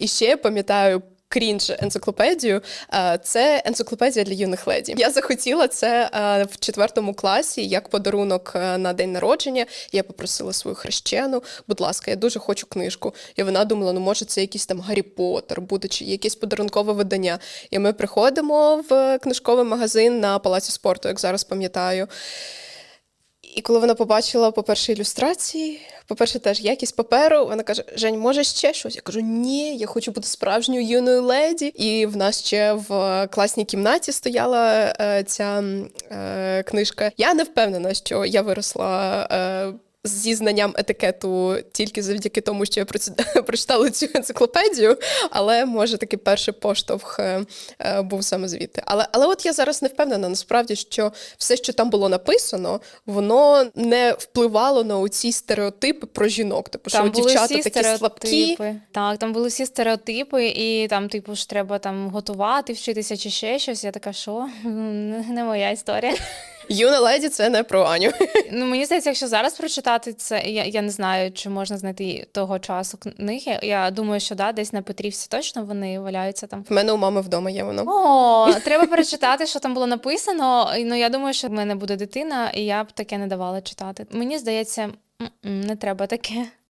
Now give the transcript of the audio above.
І ще я пам'ятаю. Крінж енциклопедію це енциклопедія для юних леді. Я захотіла це в четвертому класі як подарунок на день народження. Я попросила свою хрещену. Будь ласка, я дуже хочу книжку. І вона думала, ну може це якийсь там Гаррі Поттер буде чи якесь подарункове видання. І ми приходимо в книжковий магазин на палаці спорту, як зараз пам'ятаю. І коли вона побачила, по-перше, ілюстрації, по-перше, теж якість паперу, вона каже: Жень, може ще щось? Я кажу, ні, я хочу бути справжньою юною леді. І в нас ще в класній кімнаті стояла е, ця е, книжка. Я не впевнена, що я виросла. Е, Зі знанням етикету тільки завдяки тому, що я прочитала цю енциклопедію, але може такий перший поштовх е, е, був саме звідти. Але, але от я зараз не впевнена насправді, що все, що там було написано, воно не впливало на оці стереотипи про жінок. Типу, що дівчата такі слабкі. Так, там були всі стереотипи, і там, типу, ж треба там готувати, вчитися чи ще щось. Я така, що не моя історія. Юна леді це не про Аню. Ну мені здається, якщо зараз прочитати це, я, я не знаю, чи можна знайти того часу книги. Я думаю, що да, десь на Петрівці точно вони валяються там. В мене у мами вдома є воно. О, треба перечитати, що там було написано. Ну я думаю, що в мене буде дитина, і я б таке не давала читати. Мені здається, не треба таке.